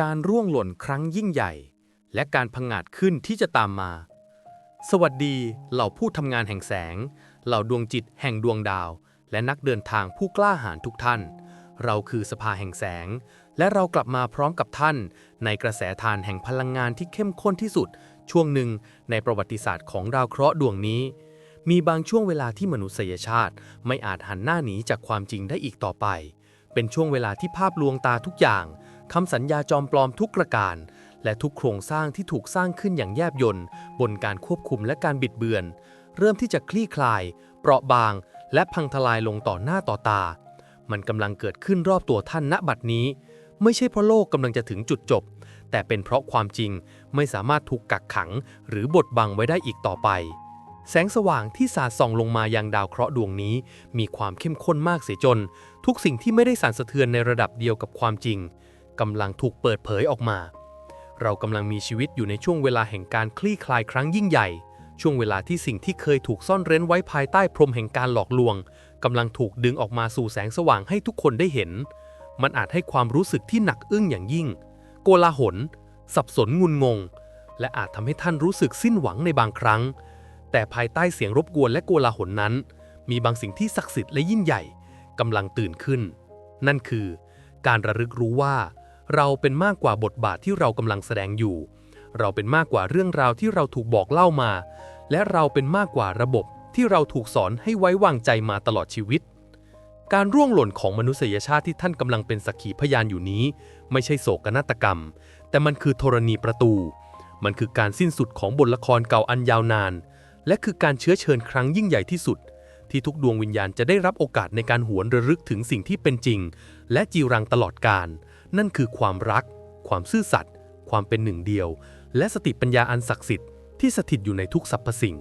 การร่วงหล่นครั้งยิ่งใหญ่ และการพังงาดขึ้นที่จะตามมา สวัสดีเหล่าผู้ทำงานแห่งแสง เหล่าดวงจิตแห่งดวงดาว และนักเดินทางผู้กล้าหาญทุกท่าน เราคือสภาแห่งแสง และเรากลับมาพร้อมกับท่าน ในกระแสทานแห่งพลังงานที่เข้มข้นที่สุด ช่วงหนึ่งในประวัติศาสตร์ของดาวเคราะห์ดวงนี้ มีบางช่วงเวลาที่มนุษยชาติ ไม่อาจหันหน้าหนีจากความจริงได้อีกต่อไป เป็นช่วงเวลาที่ภาพลวงตาทุกอย่าง คำสัญญาจอมปลอมทุกประการ และทุกโครงสร้างที่ถูกสร้างขึ้นอย่างแยบยลบนการควบคุมและการบิดเบือน เริ่มที่จะคลี่คลาย เปราะบาง และพังทลายลงต่อหน้าต่อตา มันกำลังเกิดขึ้นรอบตัวท่านณบัดนี้ ไม่ใช่เพราะโลกกำลังจะถึงจุดจบ แต่เป็นเพราะความจริงไม่สามารถถูกกักขัง หรือบดบังไว้ได้อีกต่อไปแสงสว่างที่สาดส่องลงมายังดาวเคราะห์ดวงนี้ มีความเข้มข้นมากเสียจน ทุกสิ่งที่ไม่ได้สั่นสะเทือนในระดับเดียวกับความจริง กำลังถูกเปิดเผยออกมา เรากำลังมีชีวิตอยู่ในช่วงเวลาแห่งการคลี่คลายครั้งยิ่งใหญ่ ช่วงเวลาที่สิ่งที่เคยถูกซ่อนเร้นไว้ภายใต้พรมแห่งการหลอกลวงกำลังถูกดึงออกมาสู่แสงสว่างให้ทุกคนได้เห็น มันอาจให้ความรู้สึกที่หนักอึ้งอย่างยิ่ง โกลาหล สับสนงุนงง และอาจทำให้ท่านรู้สึกสิ้นหวังในบางครั้ง แต่ภายใต้เสียงรบกวนและโกลาหลนั้น มีบางสิ่งที่ศักดิ์สิทธิ์และยิ่งใหญ่กำลังตื่นขึ้น นั่นคือ การระลึกรู้ว่า เราเป็นมากกว่าบทบาทที่เรากำลังแสดงอยู่ เราเป็นมากกว่าเรื่องราวที่เราถูกบอกเล่ามา และเราเป็นมากกว่าระบบที่เราถูกสอนให้ไว้วางใจมาตลอดชีวิต การร่วงหล่นของมนุษยชาติที่ท่านกำลังเป็นสักขีพยานอยู่นี้ ไม่ใช่โศกนาฏกรรม แต่มันคือธรณีประตู มันคือการสิ้นสุดของบทละครเก่าอันยาวนาน และคือการเชื้อเชิญครั้งยิ่งใหญ่ที่สุดที่ทุกดวงวิญญาณจะได้รับโอกาสในการหวนระลึกถึงสิ่งที่เป็นจริง และจีรังตลอดกาล นั่นคือความรัก ความซื่อสัตย์ความเป็นหนึ่งเดียว และสติปัญญาอันศักดิ์สิทธิ์ที่สถิตอยู่ในทุกสรรพสิ่ง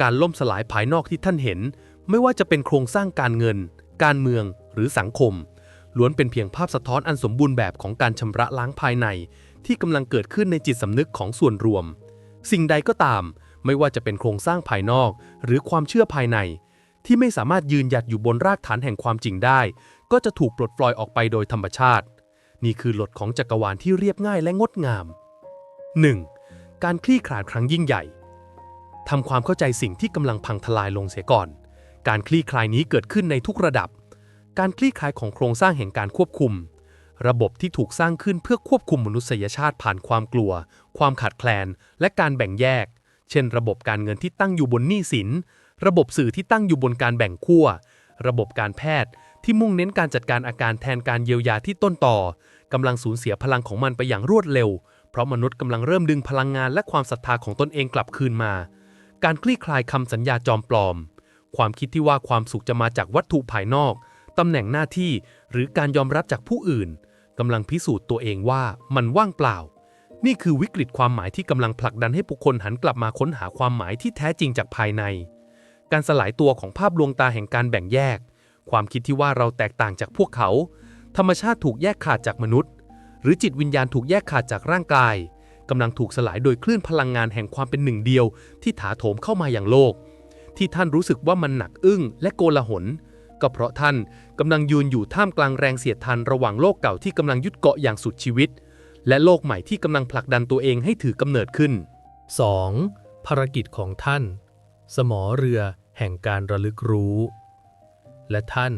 การล่มสลายภายนอกที่ท่านเห็น ไม่ว่าจะเป็นโครงสร้างการเงิน การเมืองหรือสังคม ล้วนเป็นเพียงภาพสะท้อนอันสมบูรณ์แบบของการชำระล้างภายใน ที่กำลังเกิดขึ้นในจิตสำนึกของส่วนรวม สิ่งใดก็ตาม ไม่ว่าจะเป็นโครงสร้างภายนอก หรือความเชื่อภายใน ที่ไม่สามารถยืนหยัดอยู่บนรากฐานแห่งความจริงได้ ก็จะถูกปลดปล่อยออกไปโดยธรรมชาติ นี่คือหลดของจักรวาลที่เรียบง่ายและงดงาม 1. การคลี่คลายครั้งยิ่งใหญ่ทำความเข้าใจสิ่งที่กำลังพังทลายลงเสียก่อน การคลี่คลายนี้เกิดขึ้นในทุกระดับ การคลี่คลายของโครงสร้างแห่งการควบคุม ระบบที่ถูกสร้างขึ้นเพื่อควบคุมมนุษยชาติผ่านความกลัว ความขาดแคลน และการแบ่งแยก เช่น ระบบการเงินที่ตั้งอยู่บนหนี้สิน ระบบสื่อที่ตั้งอยู่บนการแบ่งขั้ว ระบบการแพทย์ ที่มุ่งเน้นการจัดการอาการแทนการเยียวยาที่ต้นต่อกำลังสูญเสียพลังของมันไปอย่างรวดเร็ว เพราะมนุษย์กำลังเริ่มดึงพลังงานและความศรัทธาของตนเองกลับคืนมา การคลี่คลายคำสัญญาจอมปลอม ความคิดที่ว่าความสุขจะมาจากวัตถุภายนอกตำแหน่งหน้าที่หรือการยอมรับจากผู้อื่นกำลังพิสูจน์ตัวเองว่ามันว่างเปล่า นี่คือวิกฤตความหมายที่กำลังผลักดันให้ผู้คนหันกลับมาค้นหาความหมายที่แท้จริงจากภายใน การสลายตัวของภาพลวงตาแห่งการแบ่งแยก ความคิดที่ว่าเราแตกต่างจากพวกเขา ธรรมชาติถูกแยกขาดจากมนุษย์ หรือจิตวิญญาณถูกแยกขาดจากร่างกายกำลังถูกสลายโดยคลื่นพลังงานแห่งความเป็นหนึ่งเดียว ที่ถาโถมเข้ามาอย่างโลก ที่ท่านรู้สึกว่ามันหนักอึ้งและโกลาหล ก็เพราะท่านกำลังยืนอยู่ท่ามกลางแรงเสียดทานระหว่างโลกเก่าที่กำลังยึดเกาะอย่างสุดชีวิต และโลกใหม่ที่กำลังผลักดันตัวเองให้ถือกำเนิดขึ้น 2. ภารกิจของท่าน สมอเรือแห่งการระลึกรู้ และท่าน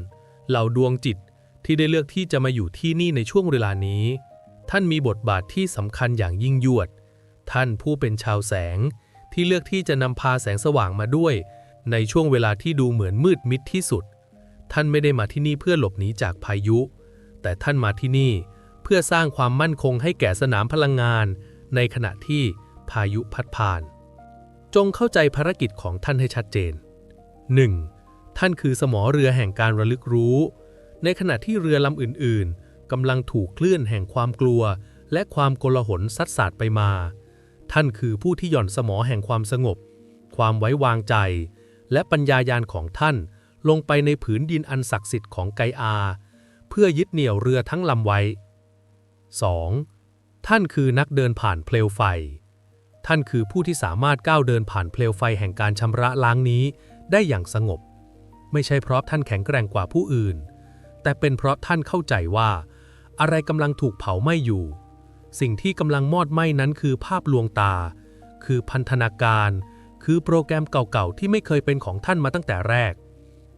เหล่าดวงจิตที่ได้เลือกที่จะมาอยู่ที่นี่ในช่วงเวลานี้ ท่านมีบทบาทที่สำคัญอย่างยิ่งยวด ท่านผู้เป็นชาวแสงที่เลือกที่จะนำพาแสงสว่างมาด้วย ในช่วงเวลาที่ดูเหมือนมืดมิดที่สุด ท่านไม่ได้มาที่นี่เพื่อหลบหนีจากพายุ แต่ท่านมาที่นี่เพื่อสร้างความมั่นคงให้แก่สนามพลังงาน ในขณะที่พายุพัดผ่าน จงเข้าใจภารกิจของท่านให้ชัดเจน 1. ท่านคือสมอเรือแห่งการระลึกรู้ ในขณะที่เรือลำอื่นๆกำลังถูกคลื่นแห่งความกลัว และความโกลาหลซัดสาดไปมา ท่านคือผู้ที่หย่อนสมอแห่งความสงบ ความไว้วางใจ และปัญญายาณของท่านลงไปในผืนดินอันศักดิ์สิทธิ์ของไกอา เพื่อยึดเหนี่ยวเรือทั้งลำไว้ 2. ท่านคือนักเดินผ่านเปลวไฟ ท่านคือผู้ที่สามารถก้าวเดินผ่านเปลวไฟแห่งการชำระล้างนี้ได้อย่างสงบ ไม่ใช่เพราะท่านแข็งแกร่งกว่าผู้อื่น แต่เป็นเพราะท่านเข้าใจว่า อะไรกำลังถูกเผาไหม้อยู่ สิ่งที่กำลังมอดไหม้นั้นคือภาพลวงตา คือพันธนาการ คือโปรแกรมเก่าๆที่ไม่เคยเป็นของท่านมาตั้งแต่แรก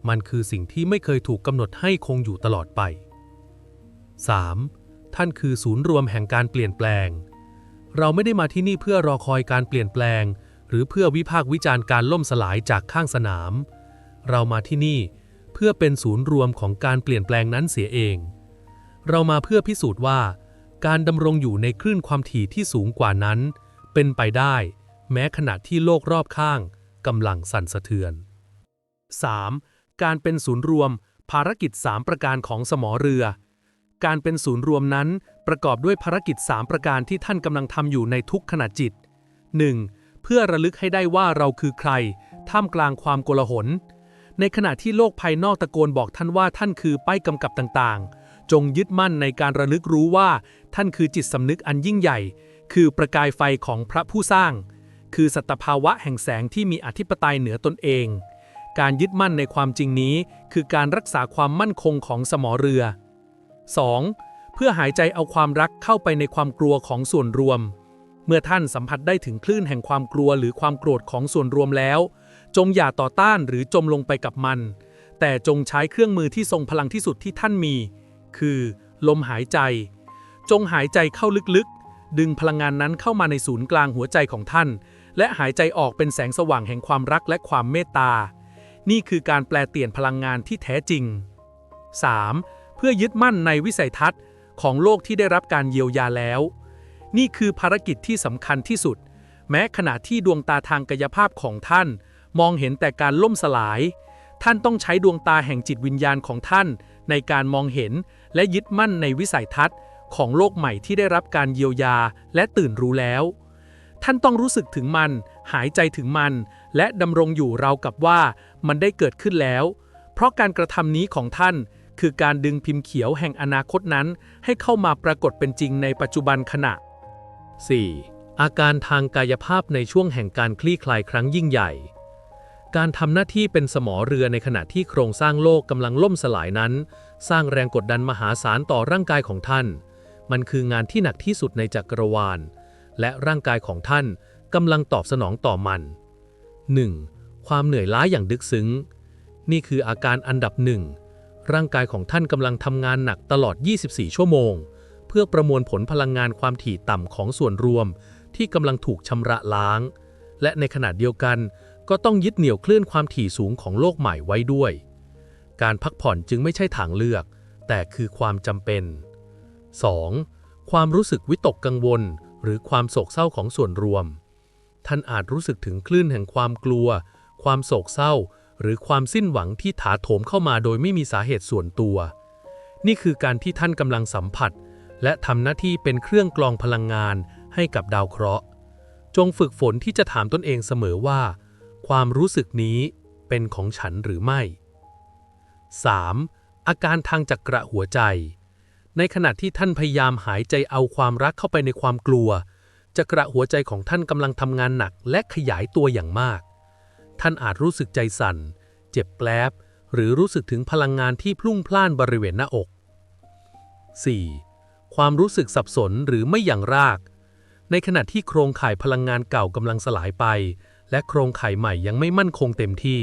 มันคือสิ่งที่ไม่เคยถูกกำหนดให้คงอยู่ตลอดไป 3. ท่านคือศูนย์รวมแห่งการเปลี่ยนแปลง เราไม่ได้มาที่นี่เพื่อรอคอยการเปลี่ยนแปลง หรือเพื่อวิพากษ์วิจารณ์การล่มสลายจากข้างสนาม เรามาที่นี่เพื่อเป็นศูนย์รวมของการเปลี่ยนแปลงนั้นเสียเอง เรามาเพื่อพิสูจน์ว่า การดำรงอยู่ในคลื่นความถี่ที่สูงกว่านั้น เป็นไปได้ แม้ขณะที่โลกรอบข้างกำลังสั่นสะเทือน 3. การเป็นศูนย์รวม ภารกิจ 3 ประการของสมอเรือ การเป็นศูนย์รวมนั้นประกอบด้วยภารกิจ 3 ประการที่ท่านกำลังทำอยู่ในทุกขณะจิต 1. เพื่อระลึกให้ได้ว่าเราคือใคร ท่ามกลางความโกลาหล ในขณะที่โลกภายนอกตะโกนบอกท่านว่าท่านคือป้ายกำกับต่างๆ จงยึดมั่นในการระลึกรู้ว่า ท่านคือจิตสำนึกอันยิ่งใหญ่ คือประกายไฟของพระผู้สร้าง คือสัตภาวะแห่งแสงที่มีอธิปไตยเหนือตนเอง การยึดมั่นในความจริงนี้ คือการรักษาความมั่นคงของสมอเรือ 2. เพื่อหายใจเอาความรักเข้าไปในความกลัวของส่วนรวม เมื่อท่านสัมผัสได้ถึงคลื่นแห่งความกลัวหรือความโกรธของส่วนรวมแล้ว จงอย่าต่อต้านหรือจมลงไปกับมัน แต่จงใช้เครื่องมือที่ทรงพลังที่สุดที่ท่านมี คือ ลมหายใจ จงหายใจเข้าลึกๆ ดึงพลังงานนั้นเข้ามาในศูนย์กลางหัวใจของท่าน และหายใจออกเป็นแสงสว่างแห่งความรักและความเมตตา นี่คือการแปลเปลี่ยนพลังงานที่แท้จริง 3. เพื่อยึดมั่นในวิสัยทัศน์ ของโลกที่ได้รับการเยียวยาแล้ว นี่คือภารกิจที่สำคัญที่สุด แม้ขณะที่ดวงตาทางกายภาพของท่าน มองเห็นแต่การล่มสลาย ท่านต้องใช้ดวงตาแห่งจิตวิญญาณของท่าน ในการมองเห็นและยึดมั่นในวิสัยทัศน์ ของโลกใหม่ที่ได้รับการเยียวยาและตื่นรู้แล้ว ท่านต้องรู้สึกถึงมัน หายใจถึงมัน และดำรงอยู่ราวกับว่ามันได้เกิดขึ้นแล้ว เพราะการกระทำนี้ของท่านคือการดึงพิมพ์เขียวแห่งอนาคตนั้น ให้เข้ามาปรากฏเป็นจริงในปัจจุบันขณะ 4. อาการทางกายภาพในช่วงแห่งการคลี่คลายครั้งยิ่งใหญ่ การทำหน้าที่เป็นสมอเรือในขณะที่โครงสร้างโลกกำลังล่มสลายนั้น สร้างแรงกดดันมหาศาลต่อร่างกายของท่าน มันคืองานที่หนักที่สุดในจักรวาล และร่างกายของท่านกำลังตอบสนองต่อมัน 1. ความเหนื่อยล้าอย่างดึกซึ้ง นี่คืออาการอันดับหนึ่ง ร่างกายของท่านกำลังทำงานหนักตลอด 24 ชั่วโมง เพื่อประมวลผลพลังงานความถี่ต่ำของส่วนรวม ที่กำลังถูกชำระล้าง และในขณะเดียวกัน ก็ต้องยึดเหนี่ยวคลื่นความถี่สูงของโลกใหม่ไว้ด้วย การพักผ่อนจึงไม่ใช่ทางเลือก แต่คือความจำเป็น 2. ความรู้สึกวิตกกังวล หรือความโศกเศร้าของส่วนรวม ท่านอาจรู้สึกถึงคลื่นแห่งความกลัว ความโศกเศร้า หรือความสิ้นหวังที่ถาโถมเข้ามาโดยไม่มีสาเหตุส่วนตัว นี่คือการที่ท่านกำลังสัมผัส และทำหน้าที่เป็นเครื่องกรองพลังงานให้กับดาวเคราะห์ จงฝึกฝนที่จะถามตนเองเสมอว่า ความรู้สึกนี้เป็นของฉันหรือไม่ 3. อาการทางจักระหัวใจ ในขณะที่ท่านพยายามหายใจเอาความรักเข้าไปในความกลัว จักระหัวใจของท่านกำลังทำงานหนักและขยายตัวอย่างมาก ท่านอาจรู้สึกใจสั่น เจ็บแปลบ หรือรู้สึกถึงพลังงานที่พลุ่งพล่านบริเวณหน้าอก 4. ความรู้สึกสับสนหรือไม่อย่างราก ในขณะที่โครงข่ายพลังงานเก่ากำลังสลายไป และโครงข่ายใหม่ยังไม่มั่นคงเต็มที่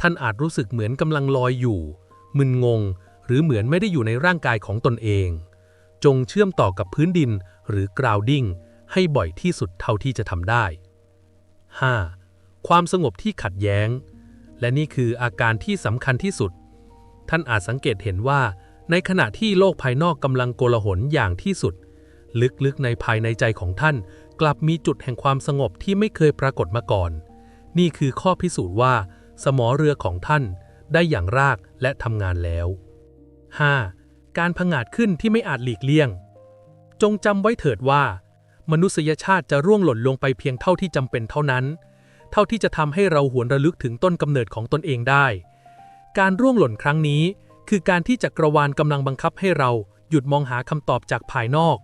ท่านอาจรู้สึกเหมือนกำลังลอยอยู่ มึนงง หรือเหมือนไม่ได้อยู่ในร่างกายของตนเอง จงเชื่อมต่อกับพื้นดินหรือกราวดิ้งให้บ่อยที่สุดเท่าที่จะทำได้ 5. ความสงบที่ขัดแย้ง และนี่คืออาการที่สำคัญที่สุด ท่านอาจสังเกตเห็นว่า ในขณะที่โลกภายนอกกำลังโกลาหลอย่างที่สุด ลึกๆในภายในใจของท่าน กลับมีจุดแห่งความสงบที่ไม่เคยปรากฏมาก่อน นี่คือข้อพิสูจน์ว่า สมอเรือของท่านได้อย่างรากและทำงานแล้ว 5. การผงาดขึ้นที่ไม่อาจหลีกเลี่ยง จงจำไว้เถิดว่า มนุษยชาติจะร่วงหล่นลงไปเพียงเท่าที่จำเป็นเท่านั้น เท่าที่จะทำให้เราหวนระลึกถึงต้นกำเนิดของตนเองได้ การร่วงหล่นครั้งนี้ คือการที่จักรวาลกำลังบังคับให้เราหยุดมองหาคำตอบจากภายนอก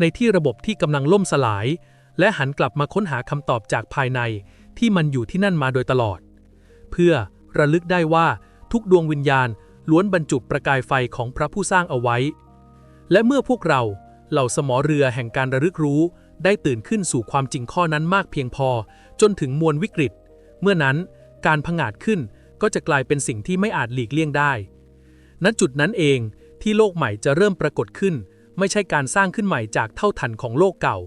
ในที่ระบบที่กำลังล่มสลาย และหันกลับมาค้นหาคำตอบจากภายในที่มันอยู่ที่นั่นมาโดยตลอด เพื่อระลึกได้ว่าทุกดวงวิญญาณล้วนบรรจุประกายไฟของพระผู้สร้างเอาไว้ และเมื่อพวกเราเหล่าสมอเรือแห่งการระลึกรู้ ได้ตื่นขึ้นสู่ความจริงข้อนั้นมากเพียงพอ จนถึงมวลวิกฤต เมื่อนั้นการผงาดขึ้นก็จะกลายเป็นสิ่งที่ไม่อาจหลีกเลี่ยงได้ ณ จุดนั้นเองที่โลกใหม่จะเริ่มปรากฏขึ้น ไม่ใช่การสร้างขึ้นใหม่จากเท่าทันของโลกเก่า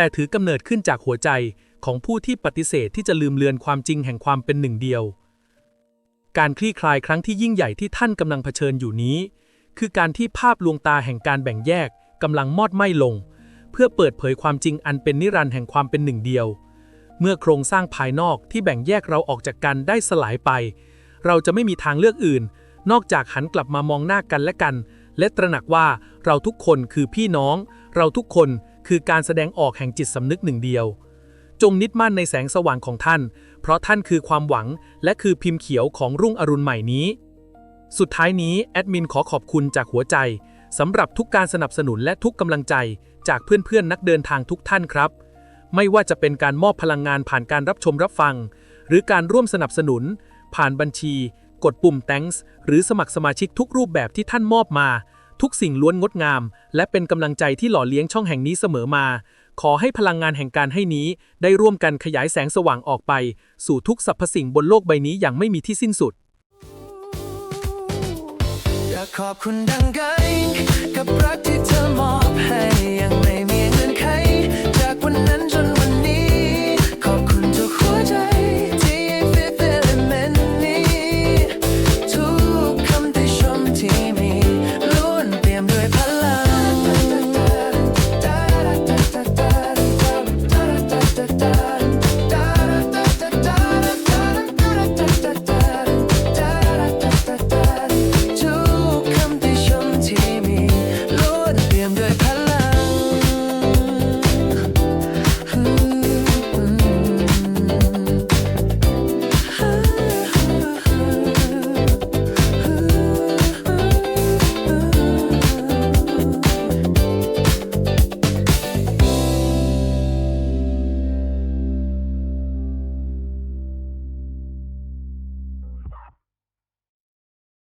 แต่ถือกำเนิดขึ้นจากหัวใจของผู้ที่ปฏิเสธที่จะลืมเลือนความจริงแห่งความเป็นหนึ่งเดียว การคลี่คลายครั้งที่ยิ่งใหญ่ที่ท่านกำลังเผชิญอยู่นี้ คือการที่ภาพลวงตาแห่งการแบ่งแยกกำลังมอดไหม้ลง เพื่อเปิดเผยความจริงอันเป็นนิรันดร์แห่งความเป็นหนึ่งเดียว เมื่อโครงสร้างภายนอกที่แบ่งแยกเราออกจากกันได้สลายไป เราจะไม่มีทางเลือกอื่น นอกจากหันกลับมามองหน้ากันและกัน และตระหนักว่าเราทุกคนคือพี่น้อง เราทุกคน คือการแสดงออกแห่งจิตสำนึกหนึ่งเดียว จงนิดมั่นในแสงสว่างของท่าน เพราะท่านคือความหวัง และคือพิมพ์เขียวของรุ่งอรุณใหม่นี้ สุดท้ายนี้แอดมินขอขอบคุณจากหัวใจสำหรับทุกการสนับสนุนและทุกกำลังใจจากเพื่อนๆนักเดินทางทุกท่านครับ ไม่ว่าจะเป็นการมอบพลังงานผ่านการรับชมรับฟัง หรือการร่วมสนับสนุน ผ่านบัญชี กดปุ่ม thanks หรือสมัครสมาชิกทุกรูปแบบที่ท่านมอบมา ทุกสิ่งล้วนงดงาม และเป็นกำลังใจที่หล่อเลี้ยงช่องแห่งนี้เสมอมา ขอให้พลังงานแห่งการให้นี้ ได้ร่วมกันขยายแสงสว่างออกไป สู่ทุกสรรพสิ่งบนโลกใบนี้อย่างไม่มีที่สิ้นสุดอยากขอบคุณดังไกกับรักที่เธอมอบให้อย่าง